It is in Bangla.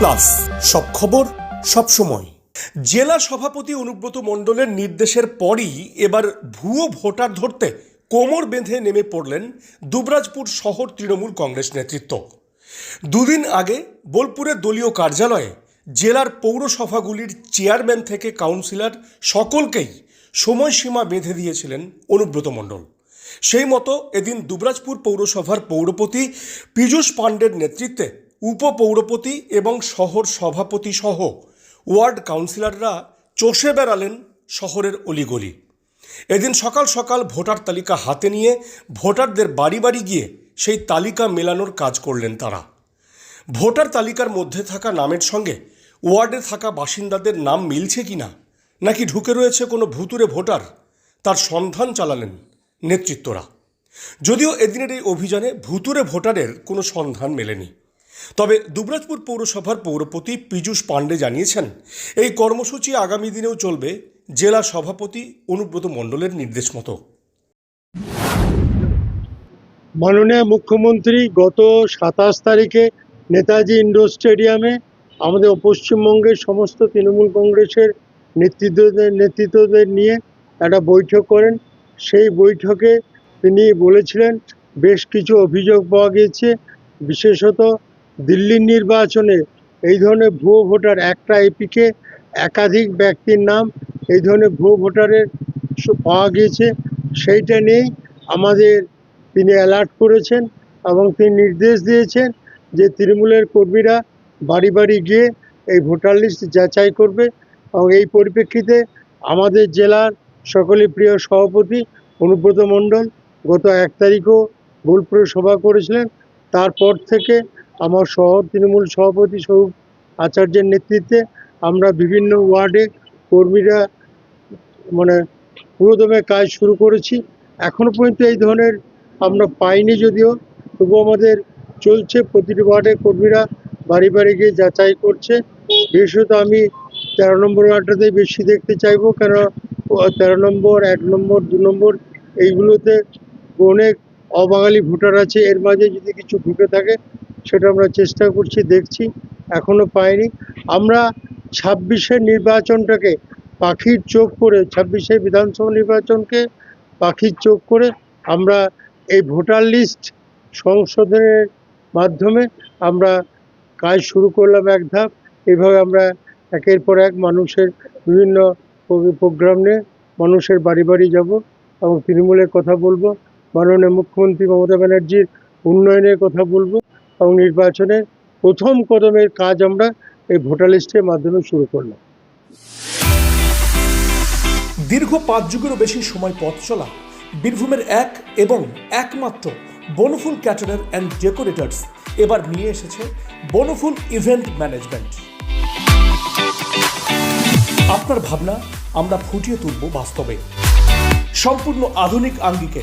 প্লাস সব খবর, সব সময়। জেলা সভাপতি অনুব্রত মণ্ডলের নির্দেশের পরই এবার ভুয়ো ভোটার ধরতে কোমর বেঁধে নেমে পড়লেন দুবরাজপুর শহর তৃণমূল কংগ্রেস নেতৃত্ব। দুদিন আগে বোলপুরের দলীয় কার্যালয়ে জেলার পৌরসভাগুলির চেয়ারম্যান থেকে কাউন্সিলর সকলকেই সময়সীমা বেঁধে দিয়েছিলেন অনুব্রত মণ্ডল। সেই মতো এদিন দুবরাজপুর পৌরসভার পৌরপতি পীযূষ পাণ্ডের নেতৃত্বে উপপৌরপতি এবং শহর সভাপতি সহ ওয়ার্ড কাউন্সিলররা চষে বেড়ালেন শহরের অলিগলি। এদিন সকাল সকাল ভোটার তালিকা হাতে নিয়ে ভোটারদের বাড়ি বাড়ি গিয়ে সেই তালিকা মেলানোর কাজ করলেন তারা। ভোটার তালিকার মধ্যে থাকা নামের সঙ্গে ওয়ার্ডে থাকা বাসিন্দাদের নাম মিলছে কিনা নাকি ঢুকে রয়েছে কোনো ভুতুরে ভোটার, তার সন্ধান চালালেন নেতৃত্বরা। যদিও এদিনের এই অভিযানে ভুতুরে ভোটারের কোনো সন্ধান মেলেনি। তবে দুবরাজপুর পৌরসভার পৌরপতি পীযূষ পাণ্ডে জানিয়েছেন, এই কর্মসূচি আগামী দিনেও চলবে, জেলা সভাপতি অনুব্রত মণ্ডলের নির্দেশ মতো। মাননীয় মুখ্যমন্ত্রী গত সাতাশ তারিখে নেতাজি ইন্ডোর স্টেডিয়ামে আমাদের পশ্চিমবঙ্গের সমস্ত তৃণমূল কংগ্রেসের নেতৃত্বদের নেতৃত্বদের নিয়ে একটা বৈঠক করেন। সেই বৈঠকে তিনি বলেছিলেন, বেশ কিছু অভিযোগ পাওয়া গিয়েছে। বিশেষত দিল্লির নির্বাচনে এই ধরনের ভুয়ো ভোটার একটা এপিকে একাধিক ব্যক্তির নাম এই ধরনের ভুয়ো ভোটারের পাওয়া গিয়েছে। সেইটা নিয়েই আমাদের তিনি অ্যালার্ট করেছেন এবং তিনি নির্দেশ দিয়েছেন যে তৃণমূলের কর্মীরা বাড়ি বাড়ি গিয়ে এই ভোটার লিস্ট যাচাই করবে এবং এই পরিপ্রেক্ষিতে আমাদের জেলার সকলের প্রিয় সভাপতি অনুব্রত মণ্ডল গত এক তারিখও বোলপুরে সভা করেছিলেন। তারপর থেকে আমার শহর, তৃণমূল সভাপতি স্বরূপ আচার্যের নেতৃত্বে আমরা বিভিন্ন ওয়ার্ডে কর্মীরা মানে পুরোদমে কাজ শুরু করেছি। এখনও পর্যন্ত এই ধরনের আমরা পাইনি যদিও। তবু আমাদের চলছে, প্রতিটি ওয়ার্ডে কর্মীরা বাড়ি বাড়ি গিয়ে যাচাই করছে। বিশেষত আমি তেরো নম্বর ওয়ার্ডটাতেই বেশি দেখতে চাইব। কেন তেরো নম্বর, এক নম্বর, দু নম্বর এইগুলোতে অনেক অবাঙালি ভোটার আছে। এর মাঝে যদি কিছু ঢুকে থাকে সেটা আমরা চেষ্টা করছি, দেখছি, এখনও পাইনি। আমরা ছাব্বিশের নির্বাচনটাকে পাখির চোখ করে, ছাব্বিশে বিধানসভা নির্বাচনকে পাখির চোখ করে আমরা এই ভোটার লিস্ট সংশোধনের মাধ্যমে আমরা কাজ শুরু করলাম এক ধাপ। এইভাবে আমরা একের পর এক মানুষের বিভিন্ন প্রোগ্রাম নিয়ে মানুষের বাড়ি বাড়ি যাব এবং তৃণমূলের কথা বলব, মাননীয় মুখ্যমন্ত্রী মমতা ব্যানার্জির উন্নয়নের কথা বলব। এবং নির্বাচনের প্রথম কদমের কাজ আমরা এই ভোটার লিস্টের মাধ্যমে শুরু করলাম। দীর্ঘ পাঁচ যুগেরও বেশি সময় পথ চলা, বীরভূমের এক এবং একমাত্র বনফুল ক্যাটারার অ্যান্ড ডেকোরেটার্স এবার নিয়ে এসেছে বনফুল ইভেন্ট ম্যানেজমেন্ট। আপনার ভাবনা আমরা ফুটিয়ে তুলব বাস্তবে। সম্পূর্ণ আধুনিক আঙ্গিকে